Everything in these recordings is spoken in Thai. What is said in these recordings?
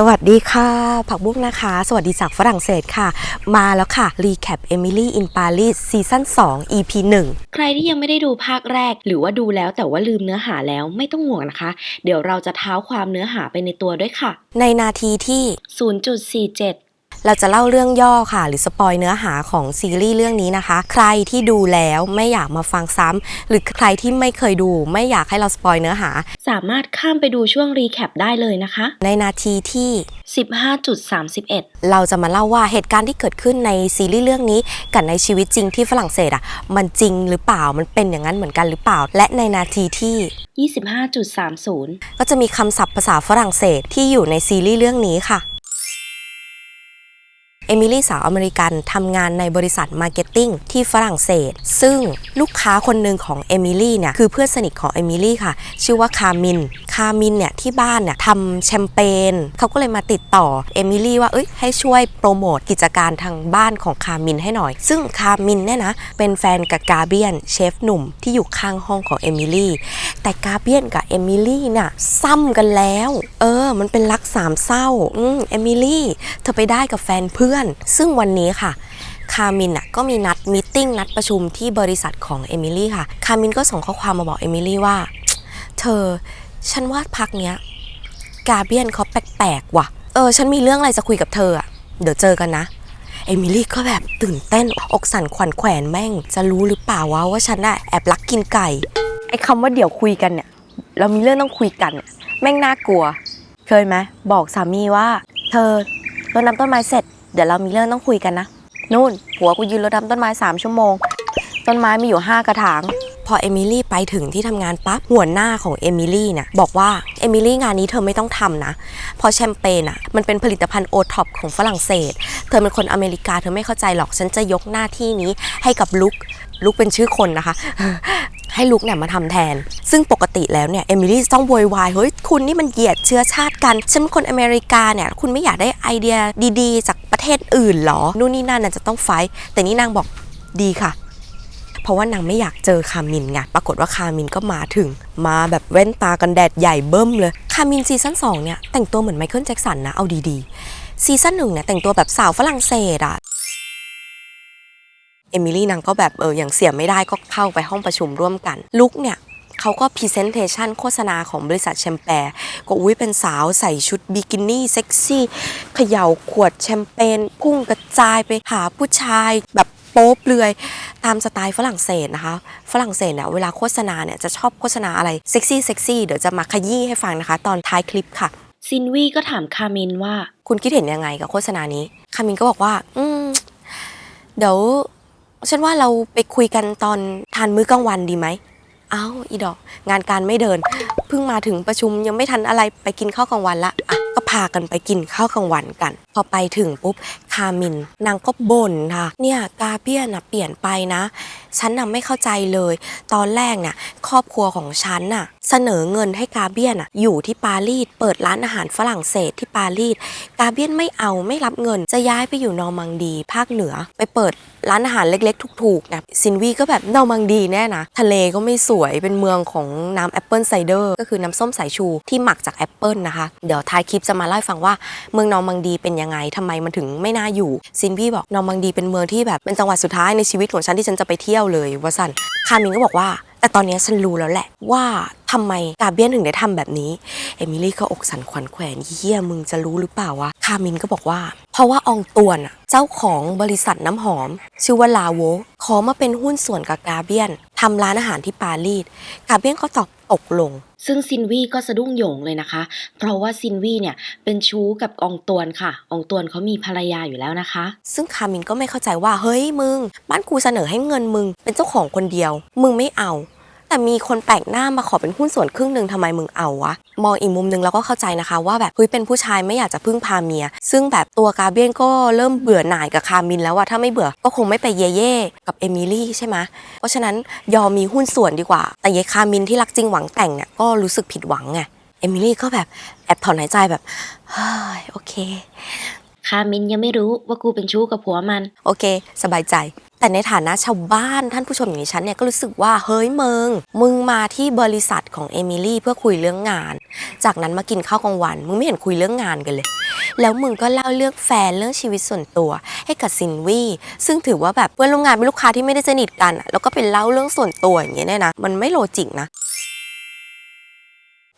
สวัสดีค่ะ ผักบุ้งนะคะ สวัสดีจากฝรั่งเศสค่ะ มาแล้วค่ะ รีแคป Emily in Paris ซีซั่น2 EP 1 ใครที่ยังไม่ได้ดูภาคแรก หรือว่าดูแล้วแต่ว่าลืมเนื้อหาแล้วไม่ต้องห่วงนะคะ เดี๋ยวเราจะเท้าความเนื้อหาไปในตัวด้วยค่ะ ในนาทีที่ 0.47 เราจะเล่าเรื่องย่อค่ะ หรือสปอยเนื้อหาของซีรีส์เรื่องนี้นะคะ ใครที่ดูแล้วไม่อยากมาฟังซ้ำหรือใครที่ไม่เคยดู ไม่อยากให้เราสปอยเนื้อหา สามารถข้ามไปดูช่วงรีแคปได้เลยนะคะ ในนาทีที่ 15.31 เราจะมาเล่าว่าเหตุการณ์ที่เกิดขึ้นในซีรีส์เรื่องนี้กับในชีวิตจริงที่ฝรั่งเศสอะมันจริงหรือเปล่ามันเป็นอย่างนั้นเหมือนกันหรือเปล่า และในนาทีที่ 25.30 ก็จะมีคำศัพท์ภาษาฝรั่งเศสที่อยู่ในซีรีส์เรื่องนี้ค่ะ เอมิลี่สาวอเมริกันทำงานในบริษัทมาร์เก็ตติ้งที่ฝรั่งเศส ซึ่งลูกค้าคนหนึ่งของเอมิลี่เนี่ยคือเพื่อนสนิทของเอมิลี่ค่ะ ชื่อว่าคามิน คามินเนี่ยที่บ้านเนี่ยทำแชมเปญเขาก็เลยมาติดต่อเอมิลี่ว่าเอ้ยให้ช่วยโปรโมทกิจการทางบ้านของคามินให้หน่อย ซึ่งคามินเนี่ยนะเป็นแฟนกับกาเบียนเชฟหนุ่มที่อยู่ข้างห้องของเอมิลี่แต่กาเบียนกับเอมิลี่น่ะซ้ำกันแล้ว เออ มันเป็นรักสามเศร้าอืมเอมิลี่เธอไปได้กับแฟนเพื่อนซึ่งวันนี้ค่ะคามินน่ะก็มีนัดมีตติ้งนัดประชุมที่บริษัทของเอมิลี่ค่ะคามินก็ส่งข้อความมาบอกเอมิลี่ว่า เธอ ฉันว่าพักเนี้ยกาเบียนเขาแปลกๆว่ะ เออ ฉันมีเรื่องอะไรจะคุยกับเธออะ เดี๋ยวเจอกันนะ เอมิลี่ก็แบบตื่นเต้นอกสั่นขวัญแขวนแม่ง จะรู้หรือเปล่าวะว่าฉันน่ะแอบลักกินไก่ ไอ้คำว่าเดี๋ยวคุยกันเนี่ย เรามีเรื่องต้องคุยกันเนี่ยแม่งน่ากลัว เคยไหมบอกสามีว่า เธอรดน้ำต้นไม้เสร็จ เดี๋ยวเรามีเรื่องต้องคุยกันนะนู่นผัวกูยืนรดน้ำต้นไม้สามชั่วโมง ต้นไม้มีอยู่5กระถาง พอเอมิลี่ไปถึงที่ทำงานปั๊บหัวหน้าของเอมิลี่เนี่ยบอกว่าเอมิลี่งานนี้เธอไม่ต้องทำนะเพราะแชมเปญอะมันเป็นผลิตภัณฑ์โอท็อปของฝรั่งเศส เธอเป็นคนอเมริกาเธอไม่เข้าใจหรอกฉันจะยกหน้าที่นี้ให้กับลุก ลุกเป็นชื่อคนนะคะ ให้ลุกเนี่ยมาทำแทน ซึ่งปกติแล้วเนี่ยเอมิลี่ต้องโวยวายเฮ้ยคุณนี่มันเหยียดเชื้อชาติกันฉันเป็นคนอเมริกาเนี่ยคุณไม่อยากได้ไอเดียดีๆ จากประเทศอื่นเหรอ นู่นนี่นั่นน่ะจะต้องไฟท์แต่นี่นางบอกดีค่ะเพราะว่านางไม่อยากเจอคามินไง ปรากฏว่าคามินก็มาถึง มาแบบแว่นตากันแดดใหญ่เบิ้มเลย คามินซีซั่น2เนี่ยแต่งตัวเหมือนไมเคิลแจ็คสันนะ เอาดีๆ ซีซั่นหนึ่งเนี่ยแต่งตัวแบบสาวฝรั่งเศสอะ อมิลี่นางก็แบบเอออย่างเสียไม่ได้ก็เข้าไปห้องประชุมร่วมกัน ลุกเนี่ยเขาก็พรีเซนเทชันโฆษณาของบริษัทแชมเปญก็อุ้ยเป็นสาวใส่ชุดบิกินี่เซ็กซี่เขย่าขวดแชมเปญพุ่งกระจายไปหาผู้ชายแบบโป๊เปลือยตามสไตล์ฝรั่งเศสนะคะ ฝรั่งเศสเนี่ยเวลาโฆษณาเนี่ยจะชอบโฆษณาอะไรเซ็กซี่เซ็กซี่เดี๋ยวจะมาขยี้ให้ฟังนะคะ ตอนท้ายคลิปค่ะ ซินวีก็ถามคามินว่า คุณคิดเห็นยังไงกับโฆษณานี้ คามินก็บอกว่า อืมเดี๋ยว ฉันว่าเราไปคุยกันตอนทานมื้อกลางวันดีไหม เอ้าอีดอก งานการไม่เดิน เพิ่งมาถึงประชุมยังไม่ทันอะไรไปกินข้าวกลางวันละอะก็พากันไปกินข้าวกลางวันกัน พอไปถึงปุ๊บ คามินนางก็บ่นค่ะ เนี่ยกาเบียน่ะเปลี่ยนไปนะ ฉันน่ะไม่เข้าใจเลย ตอนแรกน่ะครอบครัวของฉันน่ะเสนอเงินให้กาเบียนน่ะอยู่ที่ปารีสเปิดร้านอาหารฝรั่งเศสที่ปารีสกาเบียนไม่เอาไม่รับเงินจะย้ายไปอยู่นอร์มังดี ภาคเหนือ ไปเปิดร้านอาหารเล็กๆ ถูกๆนะซินวีก็แบบนอร์มังดีแน่นะ ทะเลก็ไม่สวยเป็นเมืองของน้ำแอปเปิลไซเดอร์ก็คือน้ำส้มสายชูที่หมักจากแอปเปิลนะคะ เดี๋ยวท้ายคลิปจะมาเล่าให้ฟังว่าเมืองนอร์มังดีเป็นยังไงทำไมมันถึงไม่น่าอยู่ซินวีบอกนอร์มังดีเป็นเมืองที่แบบเป็นจังหวัดสุดท้ายในชีวิตของฉันที่ฉันจะไปเที่ยวเลยว่าสันคามินก็บอกว่า แต่ตอนนี้ฉันรู้แล้วแหละว่าทำไมกาเบียนถึงได้ทำแบบนี้ เอมิลี่ก็อกสั่นขวัญแขวนเฮียมึงจะรู้หรือเปล่าวะคามินก็บอกว่า เพราะว่าอองตวนอะเจ้าของบริษัทน้ำหอม ชื่อว่าลาโวขอมาเป็นหุ้นส่วนกับกาเบียนทำร้านอาหารที่ปารีสกาเบียนก็ตอบ ตกลง ซึ่งซินวีก็สะดุ้งโหยงเลยนะคะ เพราะว่าซินวีเนี่ยเป็นชู้กับอองตวนค่ะอองตวนเขามีภรรยาอยู่แล้วนะคะ ซึ่งคามินก็ไม่เข้าใจว่าเฮ้ยมึง บ้านกูเสนอให้เงินมึง เป็นเจ้าของคนเดียว มึงไม่เอา แต่มีคนแปลกหน้ามาขอเป็นหุ้นส่วนครึ่งหนึ่งทำไมมึงเอาวะ มองอีกมุมหนึงเราก็เข้าใจนะคะว่าแบบเฮ้ยเป็นผู้ชายไม่อยากจะพึ่งพาเมีย ซึ่งแบบตัวกาเบียนก็เริ่มเบื่อหน่ายกับคามินแล้วว่าถ้าไม่เบื่อก็คงไม่ไปเย่เย่กับเอมิลี่ใช่ไหมเพราะฉะนั้นยอมมีหุ้นส่วนดีกว่า แต่ยายคามินที่รักจริงหวังแต่งเนี่ยก็รู้สึกผิดหวังไงเอมิลี่ก็แบบแอบถอนหายใจแบบเฮ้ยโอเคคามินยังไม่รู้ว่ากูเป็นชู้กับผัวมัน โอเค สบายใจ แต่ในฐานะชาวบ้านท่านผู้ชมอย่างฉันเนี่ยก็รู้สึกว่าเฮ้ยมึง มึงมาที่บริษัทของเอมิลี่เพื่อคุยเรื่องงาน จากนั้นมากินข้าวกลางวัน มึงไม่เห็นคุยเรื่องงานกันเลย แล้วมึงก็เล่าเรื่องแฟนเรื่องชีวิตส่วนตัว ให้กับซินวี่ซึ่งถือว่าแบบเพื่อนร่วมงานเป็นลูกค้าที่ไม่ได้สนิทกันอะแล้วก็เป็นเล่าเรื่องส่วนตัวอย่างเงี้ยเนี่ยนะมันไม่โลจิกนะ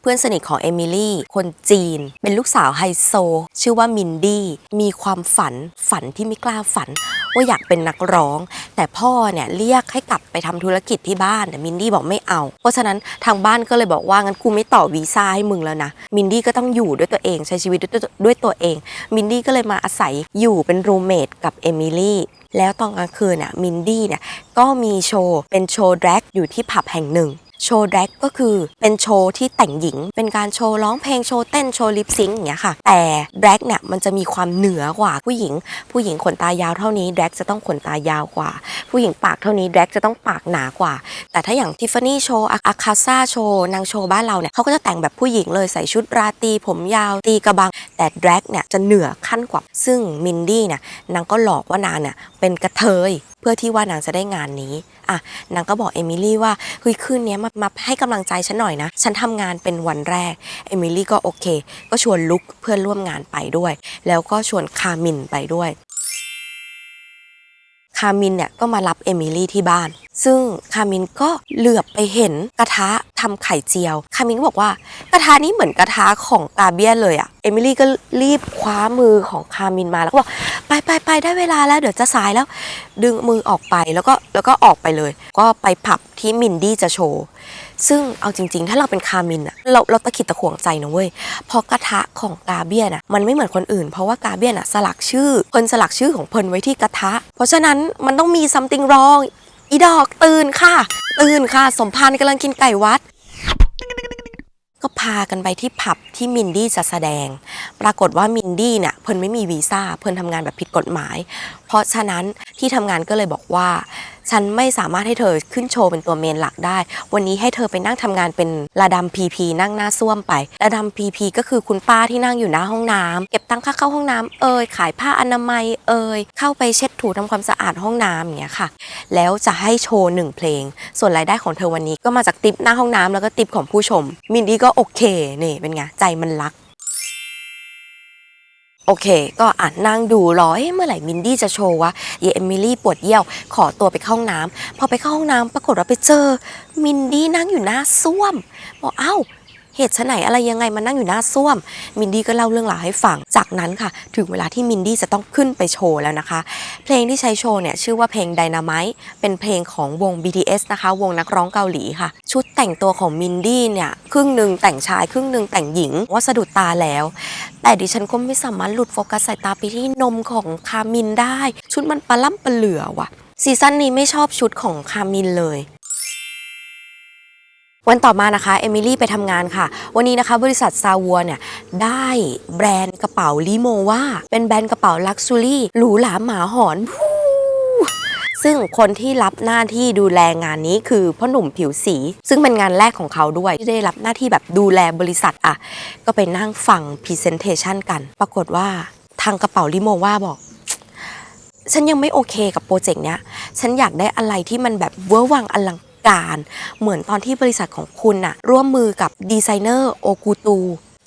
เพื่อนสนิทของเอมิลี่ คนจีน เป็นลูกสาวไฮโซ ชื่อว่ามินดี้ มีความฝันฝันที่ไม่กล้าฝัน ว่าอยากเป็นนักร้อง แต่พ่อเนี่ยเรียกให้กลับไปทำธุรกิจที่บ้านแต่มินดี้บอกไม่เอา เพราะฉะนั้นทางบ้านก็เลยบอกว่างั้นกูไม่ต่อวีซ่าให้มึงแล้วนะ มินดี้ก็ต้องอยู่ด้วยตัวเองใช้ชีวิตด้วยตัวด้วยตัวเอง มินดี้ก็เลยมาอาศัยอยู่เป็นรูเมทกับเอมิลี่แล้วตอนกลางคืนน่ะมินดี้เนี่ยก็มีโชว์เป็นโชว์แดร็กอยู่ที่ผับแห่งหนึ่ง โชว์แดร็กก็คือเป็นโชว์ที่แต่งหญิง เป็นการโชว์ร้องเพลงโชว์เต้นโชว์ลิปซิงค์อย่างเงี้ยค่ะ แต่แดร็กเนี่ยมันจะมีความเหนือกว่าผู้หญิง ผู้หญิงขนตายาวเท่านี้แดร็กจะต้องขนตายาวกว่า ผู้หญิงปากเท่านี้แดร็กจะต้องปากหนากว่า แต่ถ้าอย่างทิฟฟานี่โชว์อาคาซ่าโชว์นางโชว์บ้านเราเนี่ยเขาก็จะแต่งแบบผู้หญิงเลยใส่ชุดราตรีผมยาวตีกระบัง แต่แดร็กเนี่ยจะเหนือขั้นกว่าซึ่งมินดี้เนี่ยนางก็หลอกว่านางเนี่ยเป็นกระเทย เพื่อที่ว่านางจะได้งานนี้อะนางก็บอกเอมิลี่ว่าเฮ้ยคืนนี้มามาให้กำลังใจฉันหน่อยนะ ฉันทำงานเป็นวันแรกเอมิลี่ก็โอเค ก็ชวนลุกเพื่อนร่วมงานไปด้วย แล้วก็ชวนคามินไปด้วยคามินเนี่ยก็มารับเอมิลี่ที่บ้าน ซึ่งคามินก็เหลือบไปเห็นกระทะทำไข่เจียว คามินก็บอกว่ากระทะนี้เหมือนกระทะของกาเบียเลยอะ อมิลี่ก็รีบคว้ามือของคามินมาแล้วก็บอกไปไปไปได้เวลาแล้วเดี๋ยวจะสายแล้ว ดึงมือออกไปแล้วก็แล้วก็ออกไปเลย ก็ไปผับที่มินดี้จะโชว์ซึ่งเอาจริง ๆ ถ้าเราเป็นคามินอะเราเราตะขิดตะขวงใจนะเว้ยเพราะกระทะของกาเบียนอะมันไม่เหมือนคนอื่น เพราะว่ากาเบียนอะสลักชื่อเพิ่นสลักชื่อของเพิ่นไว้ที่กระทะ เพราะฉะนั้นมันต้องมี something wrong อีดอกตื่นค่ะ ตื่นค่ะ สมพานกำลังกินไก่วัดากันไปที่ผับที่มินดี้จะแสดง ปรากฏว่ามินดี้เนี่ยเพิ่นไม่มีวีซ่า เพิ่นทำงานแบบผิดกฎหมายเพราะฉะนั้นที่ทำงานก็เลยบอกว่า ฉันไม่สามารถให้เธอขึ้นโชว์เป็นตัวเมนหลักได้ วันนี้ให้เธอไปนั่งทำงานเป็นระดัมพีพีนั่งหน้าส้วมไประดัมพีพีก็คือคุณป้าที่นั่งอยู่หน้าห้องน้ำเก็บตังค่าเข้าห้องน้ำเอ่ยขายผ้าอนามัยเอ่ยเข้าไปเช็ดถูทำความสะอาดห้องน้ำอย่างเงี้ยค่ะ แล้วจะให้โชว์หนึ่งเพลง ส่วนรายได้ของเธอวันนี้ก็มาจากติปหน้าห้องน้ำแล้วก็ติปของผู้ชม มินดี้ก็โอเคนี่เป็นไงใจมันรัก โอเค ก็อ่านนั่งดูรอเอ๊ะเมื่อไหร่มินดี้จะโชว์วะเยเอมิลี่ปวดเยี่ยว ขอตัวไปเข้าห้องน้ำพอไปเข้าห้องน้ำปรากฏว่าไปเจอ มินดี้นั่งอยู่หน้าส้วมบอกเอ้า เหตุไฉนอะไรยังไงมานั่งอยู่หน้าส้วม มินดี้ก็เล่าเรื่องราวให้ฟัง จากนั้นค่ะ ถึงเวลาที่มินดี้จะต้องขึ้นไปโชว์แล้วนะคะ เพลงที่ใช้โชว์เนี่ยชื่อว่าเพลง Dynamite เป็นเพลงของวง BTS นะคะ วงนักร้องเกาหลีค่ะ ชุดแต่งตัวของมินดี้เนี่ยครึ่งหนึ่งแต่งชายครึ่งหนึ่งแต่งหญิงว่าสะดุดตาแล้ว แต่ดิฉันก็ไม่สามารถหลุดโฟกัสสายตาไปที่นมของคามินได้ ชุดมันปลาล่ำปลาเหลือว่ะซีซั่นนี้ไม่ชอบชุดของคามินเลย วันต่อมานะคะเอมิลี่ไปทำงานค่ะ วันนี้นะคะบริษัทซาวัวเนี่ยได้แบรนด์กระเป๋าลิโมว่า เป็นแบรนด์กระเป๋าลักซ์ูรี่หรูหราหมาหอนซึ่งคนที่รับหน้าที่ดูแลงานนี้คือพ่อหนุ่มผิวสี ซึ่งเป็นงานแรกของเขาด้วย ที่ได้รับหน้าที่แบบดูแลบริษัทอะ ก็ไปนั่งฟังพรีเซนเทชันกัน ปรากฏว่าทางกระเป๋าลิโมว่าบอก ฉันยังไม่โอเคกับโปรเจกต์เนี้ย ฉันอยากได้อะไรที่มันแบบเวอร์วังอลัง การ เหมือนตอนที่บริษัทของคุณน่ะร่วมมือกับดีไซเนอร์โอกูตู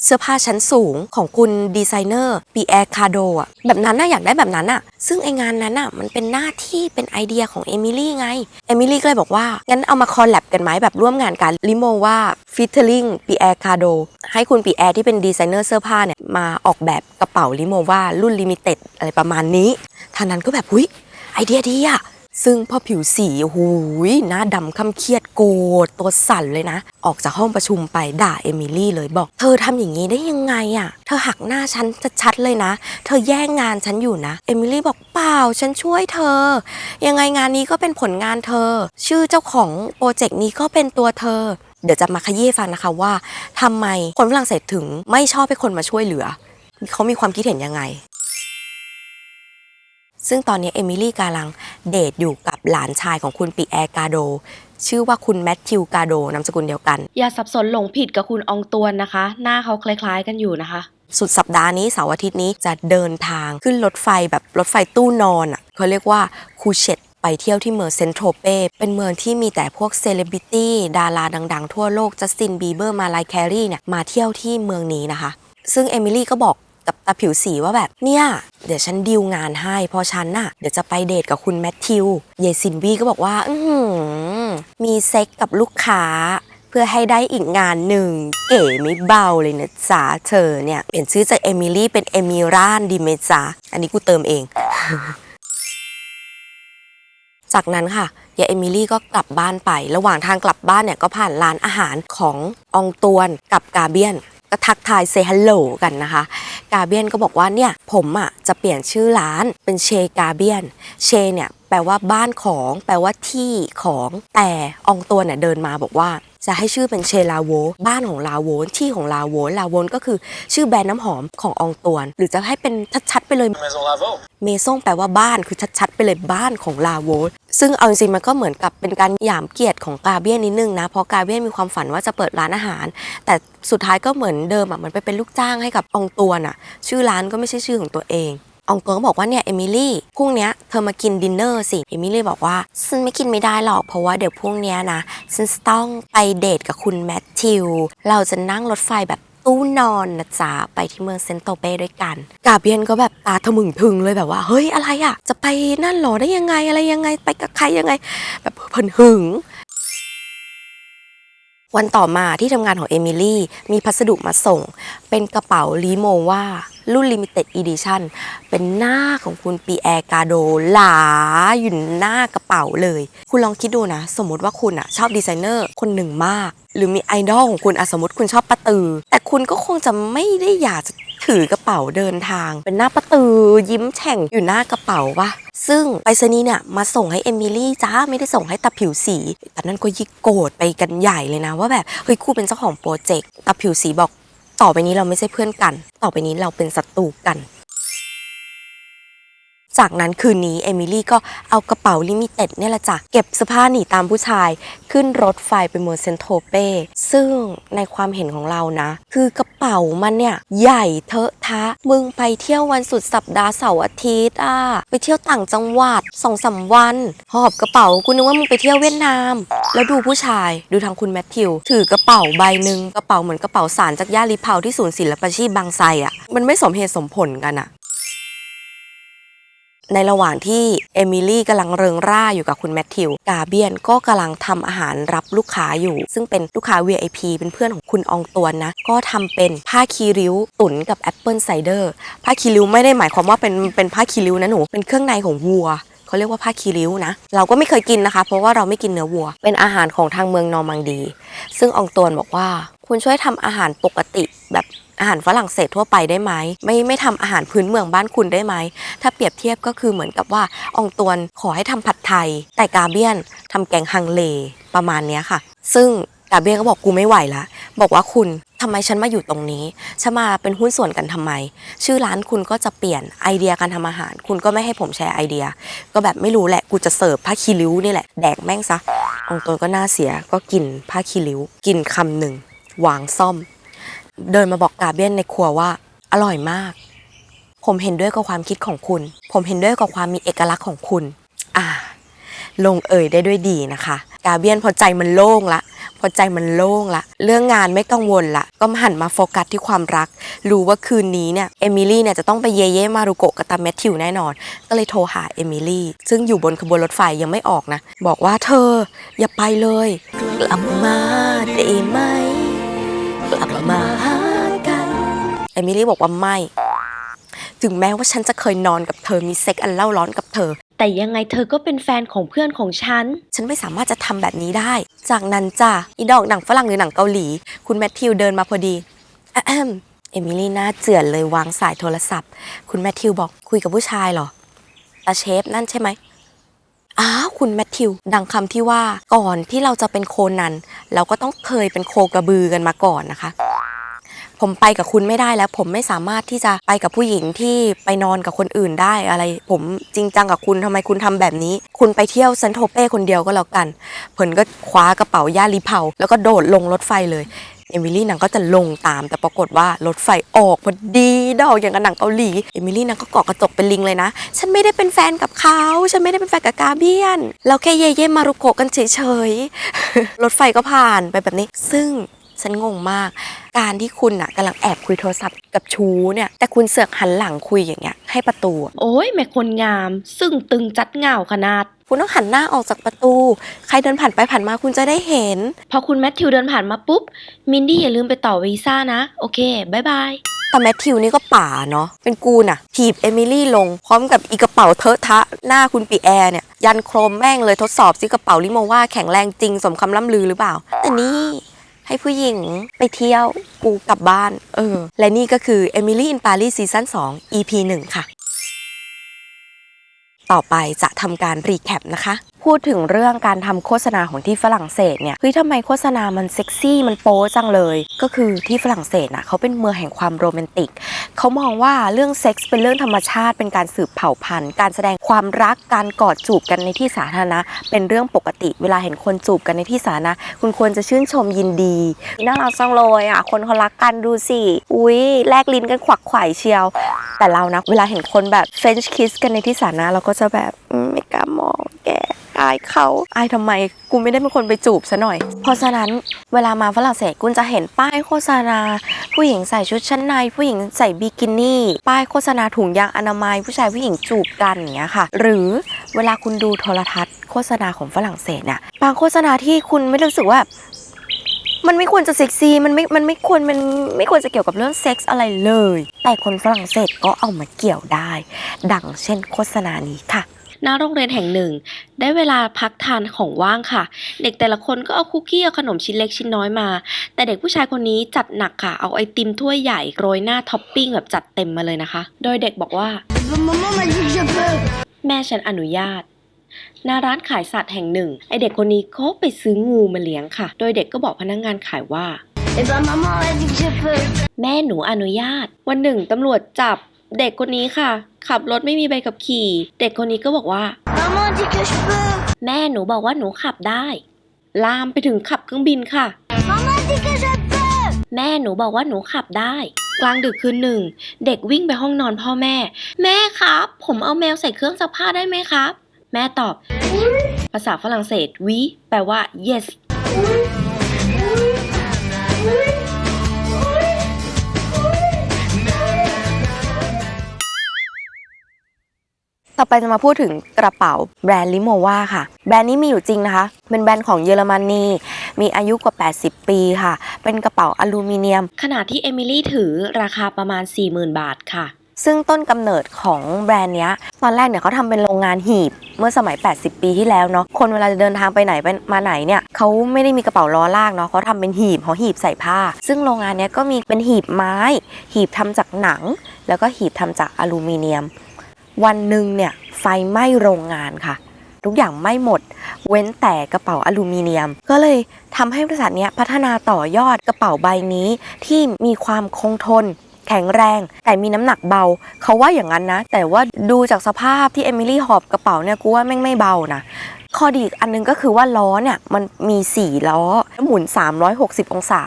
เสื้อผ้าชั้นสูงของคุณดีไซเนอร์ปีแอร์คาโดอะแบบนั้นน่ะอยากได้แบบนั้นอะ ซึ่งไองานนั้นอะมันเป็นหน้าที่เป็นไอเดียของเอมิลี่ไง เอมิลี่ก็เลยบอกว่า งั้นเอามาคอลแลบกันไหมแบบร่วมงานกันลิโมว่าฟิตเทอร์ลิงปีแอร์คาโดให้คุณปีแอร์ที่เป็นดีไซเนอร์เสื้อผ้าเนี่ยมาออกแบบกระเป๋าลิโมว่ารุ่นลิมิเต็ดอะไรประมาณนี้ท่านั้นก็แบบหุ้ยไอเดียดีอะ ซึ่งพอผิวสีหูยหน้าดำคำเครียดโกรธตัวสั่นเลยนะ ออกจากห้องประชุมไปด่าเอมิลี่เลยบอก เธอทำอย่างนี้ได้ยังไงอะเธอหักหน้าฉันชัดๆเลยนะ เธอแย่งงานฉันอยู่นะ เอมิลี่บอกเปล่าฉันช่วยเธอ ยังไงงานนี้ก็เป็นผลงานเธอ ชื่อเจ้าของโปรเจกต์นี้ก็เป็นตัวเธอ เดี๋ยวจะมาขยี้ฟังนะคะว่าทำไมคนฝรั่งเศสถึงไม่ชอบให้คนมาช่วยเหลือเขามีความคิดเห็นยังไง ซึ่งตอนนี้เอมิลี่กำลังเดทอยู่กับหลานชายของคุณปีแอร์กาโด ชื่อว่าคุณแมทธิวกาโดนามสกุลเดียวกัน อย่าสับสนหลงผิดกับคุณอองตวนนะคะ หน้าเขาคล้ายๆกันอยู่นะคะ สุดสัปดาห์นี้เสาร์อาทิตย์นี้จะเดินทางขึ้นรถไฟแบบรถไฟตู้นอนอะเขาเรียกว่าคูเชตไปเที่ยวที่เมืองเซนโทรเป เป็นเมืองที่มีแต่พวกเซเลบริตี้ดาราดัง ๆ ทั่วโลกจัสตินบีเบอร์มาลายแครีเนี่ยมาเที่ยวที่เมืองนี้นะคะ ซึ่งเอมิลี่ก็บอก กับตาผิวสีว่าแบบเนี่ยเดี๋ยวฉันดีลงานให้พอฉันน่ะเดี๋ยวจะไปเดทกับคุณแมทธิวเยซินวีก็บอกว่า อืมีเซ็กกับลูกค้าเพื่อให้ได้อีกงานหนึ่ง เก๋ไม่เบาเลยนะจ๊ะเธอเนี่ยเปลี่ยนชื่อจากเอมิลี่เป็นเอมิรานดีเมจ๊ะอันนี้กูเติมเอง จากนั้นค่ะยายเอมิลี่ก็กลับบ้านไป ระหว่างทางกลับบ้านเนี่ยก็ผ่านร้านอาหารขององตวนกับกาเบียน ก็ทักทายเซฮัลโหลกันนะคะ กาเบียนก็บอกว่าเนี่ยผมอะจะเปลี่ยนชื่อร้านเป็นเชกาเบียน เชเนี่ย แปลว่าบ้านของ แปลว่าที่ของ แต่อองตัวเนี่ยเดินมาบอกว่า จะให้ชื่อเป็นเชลาโว บ้านของลาโวนที่ของลาโวนลาโวนก็คือชื่อแบรนด์น้ำหอมของอองตวน หรือจะให้เป็นชัดๆไปเลย Maison Lavaux. เมซงแปลว่าบ้านคือชัดๆไปเลยบ้านของลาโวสซึ่งเอาจริงๆมันก็เหมือนกับเป็นการหยามเกียรติของกาเบียนนิดนึงนะ เพราะกาเบียนมีความฝันว่าจะเปิดร้านอาหาร แต่สุดท้ายก็เหมือนเดิมอะเหมันไปเป็นลูกจ้างให้กับอองตวนอะ ชื่อร้านก็ไม่ใช่ชื่อของตัวเอง องตวนก็บอกว่าเนี่ยเอมิลี่พรุ่งนี้เธอมากินดินเนอร์สิเอมิลี่บอกว่าฉันไม่กินไม่ได้หรอกเพราะว่าเดี๋ยวพรุ่งนี้นะฉันต้องไปเดทกับคุณแมทธิวเราจะนั่งรถไฟแบบตู้นอนนะจ๊ะไปที่เมืองเซนโตเป้ด้วยกัน กาเบียนก็แบบตาทะมึงถึงเลยแบบว่า เฮ้ยอะไรอะจะไปนั่นหรอได้ยังไงอะไรยังไง ไปกับใครยังไง แบบเพิ่นหึง วันต่อมาที่ทำงานของเอมิลี่มีพัสดุมาส่ง เป็นกระเป๋าลีโมว่ารุ่นลิมิเต็ดเอดิชั่นเป็นหน้าของคุณปีแอร์กาโดหลาอยู่หน้ากระเป๋าเลย คุณลองคิดดูนะ สมมติว่าคุณอะชอบดีไซเนอร์คนหนึ่งมาก หรือมีไอดอลของคุณอะสมมติคุณชอบปะตือ แต่คุณก็คงจะไม่ได้อยากจะ ถือกระเป๋าเดินทาง เป็นหน้าประตือยิ้มแฉ่งอยู่หน้ากระเป๋าวะซึ่งไปซนีเนี่ยมาส่งให้เอมิลี่จ้าไม่ได้ส่งให้ตาผิวสีตอนนั้นก็ยิ่งโกรธไปกันใหญ่เลยนะ ว่าแบบเฮ้ยคู่เป็นเจ้าของโปรเจกต์ตาผิวสีบอก ต่อไปนี้เราไม่ใช่เพื่อนกัน ต่อไปนี้เราเป็นศัตรูกัน จากนั้นคืนนี้เอมิลี่ก็เอากระเป๋าลิมิเต็ดเนี่ยแหละจ้ะเก็บเสื้อผ้าหนีตามผู้ชาย ขึ้นรถไฟไปเมืองเซนโทเป้ซึ่งในความเห็นของเรานะ คือกระเป๋ามันเนี่ย ใหญ่เทอะทะ มึงไปเที่ยววันสุดสัปดาห์เสาร์อาทิตย์อะไปเที่ยวต่างจังหวัดสองสามวันหอบกระเป๋ากูนึกว่ามึงไปเที่ยวเวียดนาม แล้วดูผู้ชายดูทางคุณแมทธิวถือกระเป๋าใบหนึ่งกระเป๋าเหมือนกระเป๋าสารจากย่าลิเผาที่ศูนย์ศิลปาชีพบางไทรอะมันไม่สมเหตุสมผลกันอะ ในระหว่างที่เอมิลี่กำลังเริงร่าอยู่กับคุณแมทธิว กาเบียนก็กำลังทำอาหารรับลูกค้าอยู่ ซึ่งเป็นลูกค้า VIP เป็นเพื่อนของคุณอองตวนนะ ก็ทำเป็นผ้าคีริ้วตุ๋นกับแอปเปิลไซเดอร์ ผ้าคีริ้วไม่ได้หมายความว่าเป็นเป็นผ้าคีริ้วนะหนู เป็นเครื่องในของวัวเขาเรียกว่าผ้าคีริ้วนะ เราก็ไม่เคยกินนะคะ เพราะว่าเราไม่กินเนื้อวัว เป็นอาหารของทางเมืองนอร์มังดี ซึ่งอองตวนบอกว่า คุณช่วยทำอาหารปกติแบบ อาหารฝรั่งเศสทั่วไปได้ไหมไม่ไม่ทำอาหารพื้นเมืองบ้านคุณได้ไหมถ้าเปรียบเทียบก็คือเหมือนกับว่าองตวนขอให้ทำผัดไทย แต่กาเบียนทำแกงฮังเลประมาณนี้ค่ะ ซึ่งกาเบียนก็บอกกูไม่ไหวละบอกว่าคุณทำไมฉันมาอยู่ตรงนี้ ฉันมาเป็นหุ้นส่วนกันทำไม ชื่อร้านคุณก็จะเปลี่ยนไอเดียการทำอาหาร คุณก็ไม่ให้ผมแชร์ไอเดีย ก็แบบไม่รู้แหละ กูจะเสิร์ฟผ้าคีริ้วนี่แหละ แดกแม่งซะองตวนก็น่าเสีย ก็กินผ้าคีริ้ว กินคำหนึ่งวางซ่อม เดินมาบอกกาเบียนในครัวว่า อร่อยมาก ผมเห็นด้วยกับความคิดของคุณ ผมเห็นด้วยกับความมีเอกลักษณ์ของคุณ อ่า ลงเอ่ยได้ด้วยดีนะคะ กาเบียนพอใจมันโล่งละพอใจมันโล่งละ เรื่องงานไม่กังวลละ ก็หันมาโฟกัสที่ความรัก รู้ว่าคืนนี้เนี่ย เอมิลี่เนี่ยจะต้องไปเยเย่มารุโกะกับตาแมทธิวแน่นอน ก็เลยโทรหาเอมิลี่ ซึ่งอยู่บนขบวนรถไฟยังไม่ออกนะ บอกว่าเธออย่าไปเลยกลับมาได้ไหม กลับมาหากันเอมิลี่บอกว่าไม่ ถึงแม้ว่าฉันจะเคยนอนกับเธอมีเซ็กอันเล่าร้อนกับเธอ แต่ยังไงเธอก็เป็นแฟนของเพื่อนของฉัน ฉันไม่สามารถจะทำแบบนี้ได้ จากนั้นจ้ะอีดอกหนังฝรั่งหรือหนังเกาหลี คุณแมทธิวเดินมาพอดีอะแอมเอมิลี่หน้าเจือนเลยวางสายโทรศัพท์ คุณแมทธิวบอกคุยกับผู้ชายเหรอตาเชฟนั่นใช่ไหม อ้าวคุณแมทธิว ดังคำที่ว่าก่อนที่เราจะเป็นโคนัน เราก็ต้องเคยเป็นโคกระบือกันมาก่อนนะคะ ผมไปกับคุณไม่ได้แล้ว ผมไม่สามารถที่จะไปกับผู้หญิงที่ไปนอนกับคนอื่นได้อะไร ผมจริงจังกับคุณทำไมคุณทำแบบนี้ คุณไปเที่ยวเซนโทเป้คนเดียวก็แล้วกันเพิ่นก็คว้ากระเป๋าย่าลีเผาแล้วก็โดดลงรถไฟเลย เอมิลี่นางก็จะลงตาม แต่ปรากฏว่ารถไฟออกพอดีดอกอย่างกับหนังเกาหลีเอมิลี่นางก็เกาะกระจกเป็นลิงเลยนะ ฉันไม่ได้เป็นแฟนกับเขาฉันไม่ได้เป็นแฟนกับกาเบียนเราแค่เย่เย่มารุโกะกันเฉยๆรถไฟก็ผ่านไปแบบนี้ ซึ่งฉันงงมาก การที่คุณอะกำลังแอบคุยโทรศัพท์กับชูเนี่ย แต่คุณเสือกหันหลังคุยอย่างเงี้ย ให้ประตู โอ้ยแม่คนงาม ซึ่งตึงจัดเหงาขนาด คุณต้องหันหน้าออกจากประตู ใครเดินผ่านไปผ่านมาคุณจะได้เห็น พอคุณแมทธิวเดินผ่านมาปุ๊บ มินดี้อย่าลืมไปต่อวีซ่านะ โอเคบายบายแต่แมทธิวนี่ก็ป่าเนาะ เป็นกูน่ะ ถีบเอมิลี่ลง พร้อมกับอีกระเป๋าเทอะทะ หน้าคุณปีแอร์เนี่ย ยันโครมแม่งเลยทดสอบซิกระเป๋าลิโมว่าแข็งแรงจริงสมคำล่ำลือหรือเปล่า แต่นี่ให้ผู้หญิงไปเที่ยวกูกลับบ้าน เออ และนี่ก็คือ Emily in Paris ซีซั่น2 EP 1 ค่ะ ต่อไปจะทำการรีแคปนะคะ พูดถึงเรื่องการทำโฆษณาของที่ฝรั่งเศสเนี่ยเฮ้ยทำไมโฆษณามันเซ็กซี่มันโป๊จังเลย ก็คือที่ฝรั่งเศสน่ะเขาเป็นเมืองแห่งความโรแมนติกเขามองว่าเรื่องเซ็กส์เป็นเรื่องธรรมชาติ เป็นการสืบเผ่าพันธุ์ การแสดงความรักการกอดจูบกันในที่สาธารณะ เป็นเรื่องปกติ เวลาเห็นคนจูบกันในที่สาธารณะ คุณควรจะชื่นชมยินดีน่ารักจังเลยอะคนเขารักกันดูสิอุ้ยแลกลิ้นกันขวักไขว่เชียว แต่เรานะเวลาเห็นคนแบบ French kiss กันในที่สาธารณะเราก็จะแบบอืมไม่กล้ามองแกอายเขาอายทำไมกูไม่ได้เป็นคนไปจูบซะหน่อย เพราะฉะนั้นเวลามาฝรั่งเศสคุณจะเห็นป้ายโฆษณา ผู้หญิงใส่ชุดชั้นใน ผู้หญิงใส่บิกินี่ ป้ายโฆษณาถุงยางอนามัย ผู้ชายผู้หญิงจูบกันอย่างเงี้ยค่ะ หรือเวลาคุณดูโทรทัศน์โฆษณาของฝรั่งเศสเนี่ยบางโฆษณาที่คุณไม่รู้สึกว่ามันไม่ควรจะเซ็กซี่ มันไม่ มันไม่ควร มันไม่ควรจะเกี่ยวกับเรื่องเซ็กส์อะไรเลย แต่คนฝรั่งเศสก็เอามาเกี่ยวได้ ดังเช่นโฆษณานี้ค่ะ หน้าโรงเรียนแห่งหนึ่ง ได้เวลาพักทานของว่างค่ะ เด็กแต่ละคนก็เอาคุกกี้เอาขนมชิ้นเล็กชิ้นน้อยมา แต่เด็กผู้ชายคนนี้จัดหนักค่ะ เอาไอติมถ้วยใหญ่โรยหน้าท็อปปิ้งแบบจัดเต็มมาเลยนะคะ โดยเด็กบอกว่า Maman m'a dit que je peux. แม่ฉันอนุญาตหน้าร้านขายสัตว์แห่งหนึ่ง ไอเด็กคนนี้เขาไปซื้องูมาเลี้ยงค่ะ โดยเด็กก็บอกพนักงานขายว่า Eh ben maman a dit que je peux. แม่หนูอนุญาต วันหนึ่งตำรวจจับ เด็กคนนี้ค่ะ ขับรถไม่มีใบขับขี่ เด็กคนนี้ก็บอกว่า แม่หนูบอกว่าหนูขับได้ ลามไปถึงขับเครื่องบินค่ะ แม่หนูบอกว่าหนูขับได้ กลางดึกคืนหนึ่ง เด็กวิ่งไปห้องนอนพ่อแม่ แม่ครับ ผมเอาแมวใส่เครื่องซักผ้าได้ไหมครับ แม่ตอบ ภาษาฝรั่งเศสวิแปลว่า yes ต่อไปจะมาพูดถึงกระเป๋าแบรนด์ลิโมวาค่ะ แบรนด์นี้มีอยู่จริงนะคะ เป็นแบรนด์ของเยอรมนี มีอายุกว่า 80 ปีค่ะ เป็นกระเป๋าอลูมิเนียมขณะที่เอมิลี่ถือราคาประมาณ 40,000 บาทค่ะซึ่งต้นกำเนิดของแบรนด์เนี้ย ตอนแรกเนี่ยเขาทำเป็นโรงงานหีบเมื่อสมัย 80 ปีที่แล้วเนาะคนเวลาจะเดินทางไปไหนไปมาไหนเนี่ยเขาไม่ได้มีกระเป๋าล้อลากเนาะเขาทำเป็นหีบเขาหีบใส่ผ้า ซึ่งโรงงานเนี้ยก็มีเป็นหีบไม้ หีบทำจากหนัง แล้วก็หีบทำจากอลูมิเนียม วันหนึ่งเนี่ยไฟไหม้โรงงานค่ะ ทุกอย่างไม่หมด เว้นแต่กระเป๋าอลูมิเนียม ก็เลยทำให้บริษัทนี้พัฒนาต่อยอดกระเป๋าใบนี้ที่มีความคงทนแข็งแรง แต่มีน้ำหนักเบา เขาว่าอย่างนั้นนะ แต่ว่าดูจากสภาพที่เอมิลี่หอบกระเป๋าเนี่ยกูว่าแม่งไม่เบานะ ข้อดีอันนึงก็คือว่าล้อเนี่ยมันมี 4 ล้อหมุน 360 องศา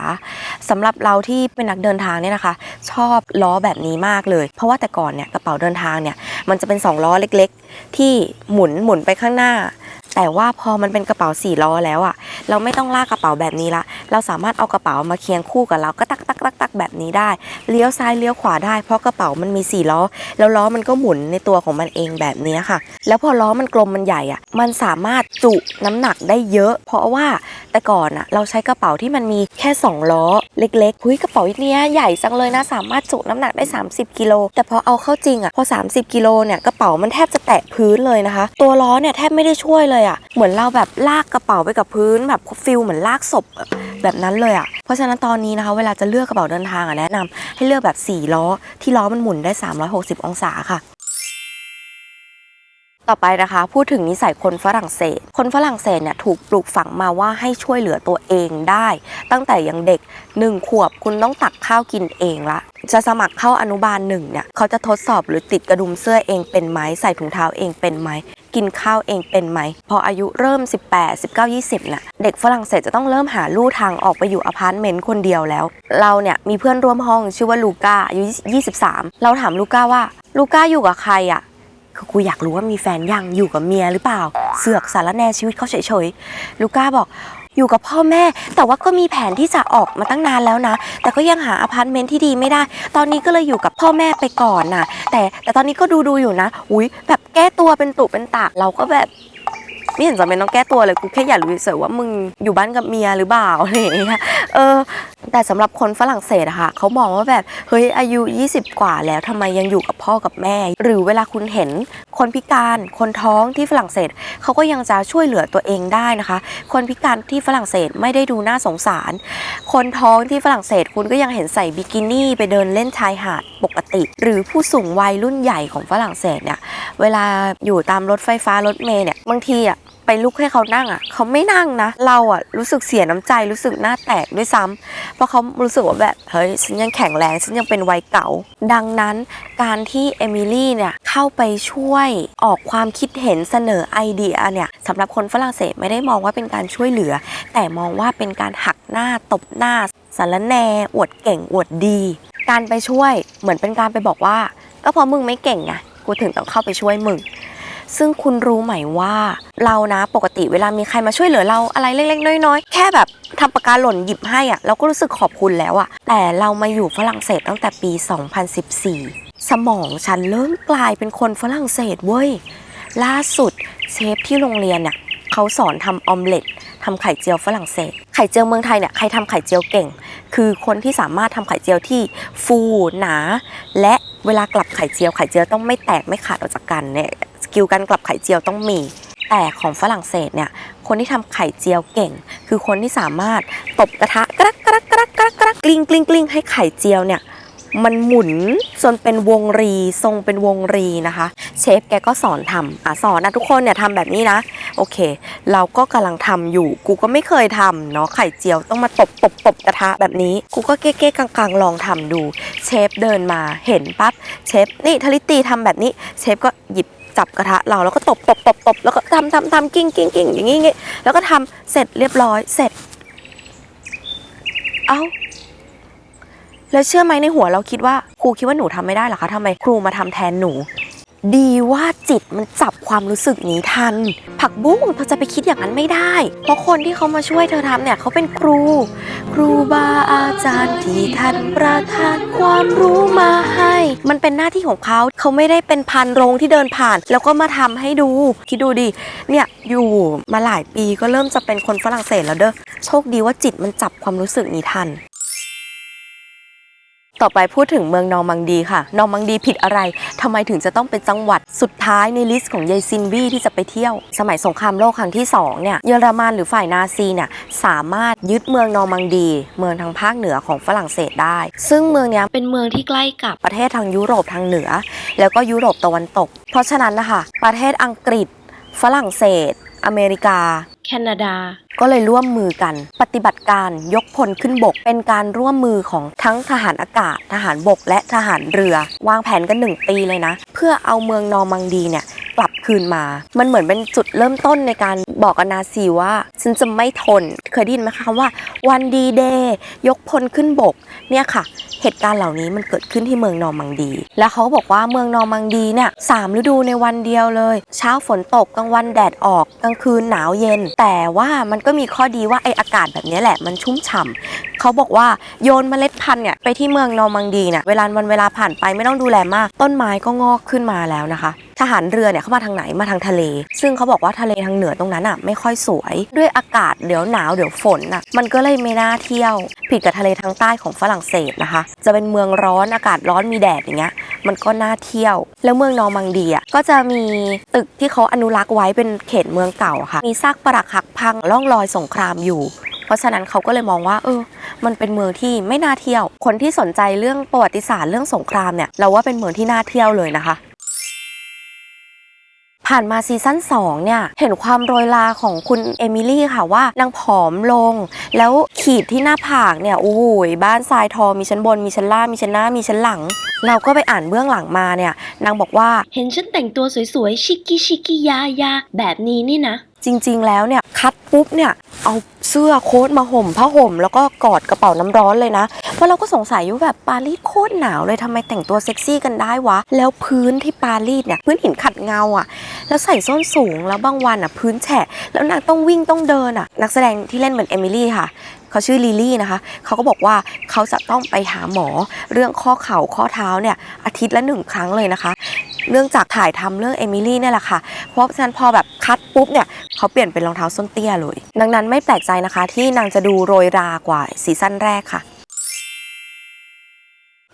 สำหรับเราที่เป็นนักเดินทางเนี่ยนะคะ ชอบล้อแบบนี้มากเลย เพราะว่าแต่ก่อนเนี่ยกระเป๋าเดินทางเนี่ยมันจะเป็น 2 ล้อเล็ก ๆ ที่หมุนหมุนไปข้างหน้า แต่ว่าพอมันเป็นกระเป๋าสี่ล้อแล้วอะเราไม่ต้องลากกระเป๋าแบบนี้ละ เราสามารถเอากระเป๋ามาเคียงคู่กับเราก็ตักตักตักตักแบบนี้ได้ เลี้ยวซ้ายเลี้ยวขวาได้ เพราะกระเป๋ามันมีสี่ล้อ แล้วล้อมันก็หมุนในตัวของมันเองแบบนี้ค่ะ แล้วพอล้อมันกลมมันใหญ่อะมันสามารถจุน้ำหนักได้เยอะ เพราะว่าแต่ก่อนอะเราใช้กระเป๋าที่มันมีแค่สองล้อเล็กๆหุยกระเป๋าเนี้ยใหญ่จังเลยนะสามารถจุน้ำหนักได้ 30กิโลแต่พอเอาเข้าจริงอะพอ 30กิโลเนี่ยกระเป๋ามันแทบจะแตะพื้นเลยนะคะ ตัวล้อเนี่ยแทบไม่ได้ช่วยเลยอะเหมือนเราแบบลากกระเป๋าไปกับพื้น แบบฟิลเหมือนลากศพแบบนั้นเลยอะเพราะฉะนั้นตอนนี้นะคะ เวลาจะเลือกกระเป๋าเดินทางอะแนะนำให้เลือกแบบ 4 ล้อ ที่ล้อมันหมุนได้ 360 องศาค่ะต่อไปนะคะพูดถึงนิสัยคนฝรั่งเศส คนฝรั่งเศสเนี่ยถูกปลูกฝังมาว่าให้ช่วยเหลือตัวเองได้ ตั้งแต่ยังเด็กหนึ่งขวบคุณต้องตักข้าวกินเองละจะสมัครเข้าอนุบาลหนึ่งเนี่ยเขาจะทดสอบหรือติดกระดุมเสื้อเองเป็นไหมใส่ถุงเท้าเองเป็นไหม กินข้าวเองเป็นไหม พออายุเริ่ม 18 19 20น่ะเด็กฝรั่งเศสจะต้องเริ่มหาลู่ทางออกไปอยู่อพาร์ตเมนต์คนเดียวแล้ว เราเนี่ยมีเพื่อนร่วมห้องชื่อว่าลูก้าอายุ 23 เราถามลูก้าว่าลูก้าอยู่กับใครอะคือกูอยากรู้ว่ามีแฟนยังอยู่กับเมียหรือเปล่า เสือกสารแนชีวิตเขาเฉยๆลูก้าบอก อยู่กับพ่อแม่ แต่ว่าก็มีแผนที่จะออกมาตั้งนานแล้วนะ แต่ก็ยังหาอพาร์ตเมนต์ที่ดีไม่ได้ ตอนนี้ก็เลยอยู่กับพ่อแม่ไปก่อนนะแต่แต่ตอนนี้ก็ดูดูอยู่นะ อุ้ยแบบแก้ตัวเป็นตุเป็นตากเราก็แบบไม่เห็นจำเป็นต้องแก้ตัวเลยกูแค่อยากรู้เฉยว่ามึงอยู่บ้านกับเมียหรือเปล่าอะไรอย่างเงี้ยเออ แต่สำหรับคนฝรั่งเศสอะค่ะเขามองว่าแบบเฮ้ยอายุ 20 กว่าแล้วทำไมยังอยู่กับพ่อกับแม่ หรือเวลาคุณเห็นคนพิการคนท้องที่ฝรั่งเศสเขาก็ยังจะช่วยเหลือตัวเองได้นะคะ คนพิการที่ฝรั่งเศสไม่ได้ดูน่าสงสาร คนท้องที่ฝรั่งเศสคุณก็ยังเห็นใส่บิกินี่ไปเดินเล่นชายหาดปกติ หรือผู้สูงวัยรุ่นใหญ่ของฝรั่งเศสเนี่ยเวลาอยู่ตามรถไฟฟ้ารถเมล์เนี่ยบางทีอะ ไปลุกให้เขานั่งอะ เขาไม่นั่งนะ เราอะรู้สึกเสียน้ำใจรู้สึกหน้าแตกด้วยซ้ำเพราะเขารู้สึกว่าแบบเฮ้ยฉันยังแข็งแรงฉันยังเป็นวัยเก่า ดังนั้นการที่เอมิลี่เนี่ยเข้าไปช่วยออกความคิดเห็นเสนอไอเดียเนี่ยสำหรับคนฝรั่งเศสไม่ได้มองว่าเป็นการช่วยเหลือ แต่มองว่าเป็นการหักหน้าตบหน้าสารแนอวดเก่งอวดดี การไปช่วยเหมือนเป็นการไปบอกว่า ก็เพราะมึงไม่เก่งไงกูถึงต้องเข้าไปช่วยมึง ซึ่งคุณรู้ไหมว่าเรานะปกติเวลามีใครมาช่วยเหลือเราอะไรเล็กๆน้อยๆ แค่แบบทำปากกาหล่นหยิบให้อะเราก็รู้สึกขอบคุณแล้วอะแต่เรามาอยู่ฝรั่งเศสตั้งแต่ปี 2014 สมองฉันเริ่มกลายเป็นคนฝรั่งเศสเว้ยล่าสุดเชฟที่โรงเรียนเนี่ยเขาสอนทำออมเล็ตทำไข่เจียวฝรั่งเศส ไข่เจียวเมืองไทยเนี่ยใครทำไข่เจียวเก่ง คือคนที่สามารถทำไข่เจียวที่ฟูหนา และเวลากลับไข่เจียวไข่เจียวต้องไม่แตกไม่ขาดออกจากกันเนี่ย กิลการกลับไข่เจียวต้องมี แต่ของฝรั่งเศสเนี่ยคนที่ทำไข่เจียวเก่ง คือคนที่สามารถตบกระทะกรักกรักกรักกรักกรักกลิ้งกลิ้งกลิ้งให้ไข่เจียวเนี่ยมันหมุนจนเป็นวงรีทรงเป็นวงรีนะคะ เชฟแกก็สอนทำอะสอนนะทุกคนเนี่ยทำแบบนี้นะ โอเค เราก็กำลังทำอยู่ กูก็ไม่เคยทำเนาะไข่เจียวต้องมาตบตบตบกระทะแบบนี้ กูก็เก๊ๆกลางๆ ลองทำดู เชฟเดินมาเห็นปั๊บเชฟนี่ทลิตีทำแบบนี้ เชฟก็หยิบ จับกระทะเราแล้วก็ตบตบตบตบแล้วก็ทำทำทำกิ้งกิ้งกิ้งอย่างงี้งี้แล้วก็ทำเสร็จเรียบร้อยเสร็จ เอ้าแล้วเชื่อไหมในหัวเราคิดว่าครูคิดว่าหนูทำไม่ได้หรอคะทำไมครูมาทำแทนหนู ดีว่าจิตมันจับความรู้สึกนี้ทัน ผักบุ้งเธอจะไปคิดอย่างนั้นไม่ได้ เพราะคนที่เขามาช่วยเธอทำเนี่ยเขาเป็นครู ครูบาอาจารย์ที่ท่านประทานความรู้มาให้ มันเป็นหน้าที่ของเขาเขาไม่ได้เป็นพันโรงที่เดินผ่าน แล้วก็มาทำให้ดูคิดดูดิเนี่ยอยู่มาหลายปีก็เริ่มจะเป็นคนฝรั่งเศสแล้วเด้อโชคดีว่าจิตมันจับความรู้สึกนี้ทัน ต่อไปพูดถึงเมืองนอร์มังดีค่ะ นอร์มังดีผิดอะไรทำไมถึงจะต้องเป็นจังหวัดสุดท้ายในลิสต์ของยายซินวีที่จะไปเที่ยว สมัยสงครามโลกครั้งที่2เนี่ย เยอรมันหรือฝ่ายนาซีเนี่ยสามารถยึดเมืองนอร์มังดี เมืองทางภาคเหนือของฝรั่งเศสได้ ซึ่งเมืองเนี้ยเป็นเมืองที่ใกล้กับประเทศทางยุโรปทางเหนือ แล้วก็ยุโรปตะวันตก เพราะฉะนั้นนะคะ ประเทศอังกฤษ ฝรั่งเศส อเมริกา แคนาดา ก็เลยร่วมมือกัน ปฏิบัติการยกพลขึ้นบก เป็นการร่วมมือของทั้งทหารอากาศ ทหารบก และทหารเรือ วางแผนกันหนึ่งปีเลยนะ เพื่อเอาเมืองนอร์มังดีเนี่ยกลับคืนมา มันเหมือนเป็นจุดเริ่มต้นในการบอกกับนาซีว่า ฉันจะไม่ทน เคยได้ยินไหมคะว่าวันดีเดย์ยกพลขึ้นบก เนี่ยค่ะ เหตุการณ์เหล่านี้มันเกิดขึ้นที่เมืองนอร์มังดี แล้วเขาบอกว่าเมืองนอร์มังดีเนี่ยสามฤดูในวันเดียวเลย เช้าฝนตกกลางวันแดดออกกลางคืนหนาวเย็น แต่ว่ามันก็มีข้อดีว่าไออากาศแบบนี้แหละมันชุ่มฉ่ำเขาบอกว่าโยนเมล็ดพันธุ์เนี่ยไปที่เมืองนอร์มังดีเนี่ยเวลาวันเวลาผ่านไปไม่ต้องดูแลมาก ต้นไม้ก็งอกขึ้นมาแล้วนะคะ ทหารเรือเนี่ยเข้ามาทางไหนมาทางทะเล ซึ่งเขาบอกว่าทะเลทางเหนือตรงนั้นอะไม่ค่อยสวย ด้วยอากาศเดี๋ยวหนาวเดี๋ยวฝนอะมันก็เลยไม่น่าเที่ยว ผิดกับทะเลทางใต้ของฝรั่งเศสนะคะ จะเป็นเมืองร้อนอากาศร้อนมีแดดอย่างเงี้ยมันก็น่าเที่ยว แล้วเมืองนอร์มังดีอะก็จะมีตึกที่เขาอนุรักษ์ไว้เป็นเขตเมืองเก่าค่ะ มีซากปรักหักพังร่องรอยสงครามอยู่เพราะฉะนั้นเขาก็เลยมองว่าเออ มันเป็นเมืองที่ไม่น่าเที่ยว คนที่สนใจเรื่องประวัติศาสตร์เรื่องสงครามเนี่ยเราว่าเป็นเมืองที่น่าเที่ยวเลยนะคะ ผ่านมาซีซั่น2เนี่ยเห็นความโรยลาของคุณเอมิลี่ค่ะว่านางผอมลง แล้วขีดที่หน้าผากเนี่ยโอ้ยบ้านทรายทองมีชั้นบนมีชั้นล่างมีชั้นหน้ามีชั้นหลัง เราก็ไปอ่านเบื้องหลังมาเนี่ยนางบอกว่าเห็นฉันแต่งตัวสวยๆชิกกี้ชิกกี้ยายาแบบนี้นี่นะ จริง ๆ แล้วเนี่ยคัดปุ๊บเนี่ยเอาเสื้อโค้ทมาห่มผ้าห่ม แล้วก็กอดกระเป๋าน้ำร้อนเลยนะ เพราะเราก็สงสัยอยู่แบบปารีสโคตรหนาวเลยทำไมแต่งตัวเซ็กซี่กันได้วะ แล้วพื้นที่ปารีสเนี่ยพื้นหินขัดเงาอะ แล้วใส่ส้นสูงแล้วบางวันอะพื้นแฉะ แล้วนางต้องวิ่งต้องเดินอะ นักแสดงที่เล่นเหมือนเอมิลี่ค่ะเขาชื่อลิลี่นะคะ เขาก็บอกว่าเขาจะต้องไปหาหมอเรื่องข้อเข่าข้อเท้าเนี่ยอาทิตย์ละหนึ่งครั้งเลยนะคะ เนื่องจากถ่ายทำเรื่องเอมิลี่เนี่ยแหละค่ะ เพราะฉะนั้นพอแบบคัดปุ๊บเนี่ยเขาเปลี่ยนเป็นรองเท้าส้นเตี้ยเลย ดังนั้นไม่แปลกใจนะคะ ที่นางจะดูโรยรากว่าซีซั่นแรกค่ะ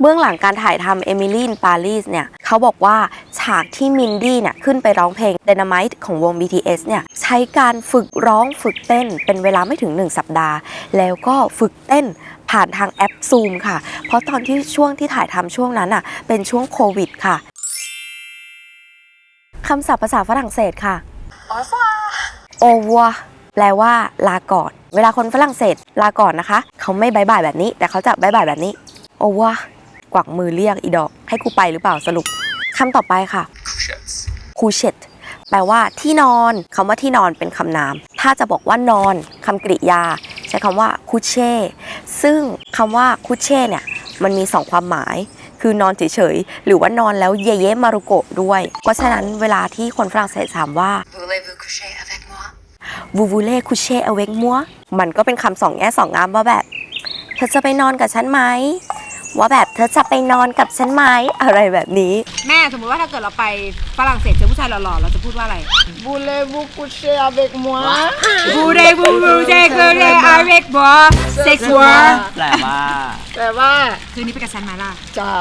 เบื้องหลังการถ่ายทำเอมิลี่ในปารีสเนี่ยเขาบอกว่าฉากที่มินดี้เนี่ยขึ้นไปร้องเพลง Dynamite ของวง BTS เนี่ยใช้การฝึกร้องฝึกเต้นเป็นเวลาไม่ถึง 1 สัปดาห์ แล้วก็ฝึกเต้นผ่านทางแอป Zoom ค่ะ เพราะตอนที่ช่วงที่ถ่ายทำช่วงนั้นอะเป็นช่วงโควิดค่ะคำศัพท์ภาษาฝรั่งเศสค่ะโอวัวแปลว่า ลาก่อน เวลาคนฝรั่งเศสลาก่อนนะคะ เขาไม่บายบายแบบนี้ แต่เขาจะบายบายแบบนี้ โอวัว กวักมือเรียกอีดอก ให้กูไปหรือเปล่าสรุปคำต่อไปค่ะคูเชตแปลว่าที่นอนคำว่าที่นอนเป็นคำนาม ถ้าจะบอกว่านอนคำกริยา ใช้คำว่าคุเช่ ซึ่งคำว่าคุเช่เนี่ยมันมีสองความหมาย คือนอนเฉยๆ หรือว่านอนแล้วเยเยมารุโกะด้วย เพราะฉะนั้นเวลาที่คนฝรั่งเศสถามว่า Voulez-vous coucher avec moi วูวูเล่คุเช่อเวกมัวมันก็เป็นคำสองแง่สองงามว่าแบบ เธอจะไปนอนกับฉันไหม ว่าแบบเธอจะไปนอนกับฉันไหมอะไรแบบนี้ แม่สมมติว่าถ้าเกิดเราไปฝรั่งเศสเจอผู้ชายหล่อๆเราจะพูดว่าอะไร Voulez-vous coucher avec moi บูเรบูบูเจเกเรอาเวกบอเซ็กซ์วอร์แปลว่าแปลว่าคืนนี้ไปกับฉันไหมาล่ะจ้า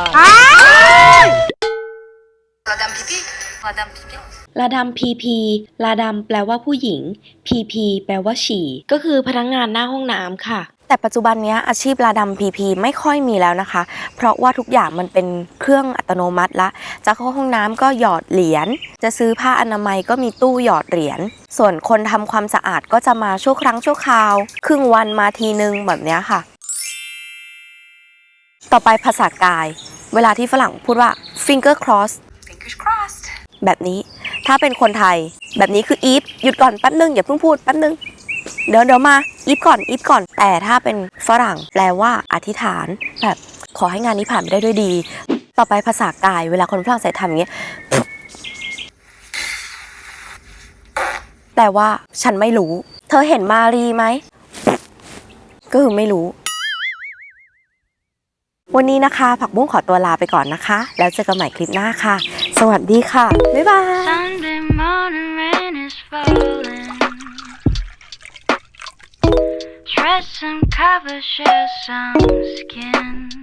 Madame Pipi Madame Pipi ลาดำพีพีลาดำแปลว่าผู้หญิงพีพีแปลว่าฉี่ ก็คือพนักงานหน้าห้องน้ำค่ะ แต่ปัจจุบันเนี้ยอาชีพลาดำพีพีไม่ค่อยมีแล้วนะคะ เพราะว่าทุกอย่างมันเป็นเครื่องอัตโนมัติละ จะเข้าห้องน้ำก็หยอดเหรียญ จะซื้อผ้าอนามัยก็มีตู้หยอดเหรียญ ส่วนคนทำความสะอาดก็จะมาชั่วครั้งชั่วคราว ครึ่งวันมาทีนึงแบบเนี้ยค่ะ ต่อไปภาษากาย เวลาที่ฝรั่งพูดว่า finger cross Fingers crossed แบบนี้ ถ้าเป็นคนไทย แบบนี้คืออีฟหยุดก่อนแป๊บนึงอย่าเพิ่งพูดแป๊บนึง เดี๋ยวเดี๋ยวมา อีฟก่อนอีฟก่อน แต่ถ้าเป็นฝรั่งแปลว่าอธิษฐาน แบบขอให้งานนี้ผ่านไปได้ด้วยดี ต่อไปภาษากายเวลาคนฝรั่งเศสทำอย่างเงี้ยแปลว่า ฉันไม่รู้ เธอเห็นมารีไหม ก็คือไม่รู้ วันนี้นะคะ ผักบุ้งขอตัวลาไปก่อนนะคะ แล้วเจอกันใหม่คลิปหน้าค่ะ สวัสดีค่ะ บ๊ายบาย Dress and cover, share some skin.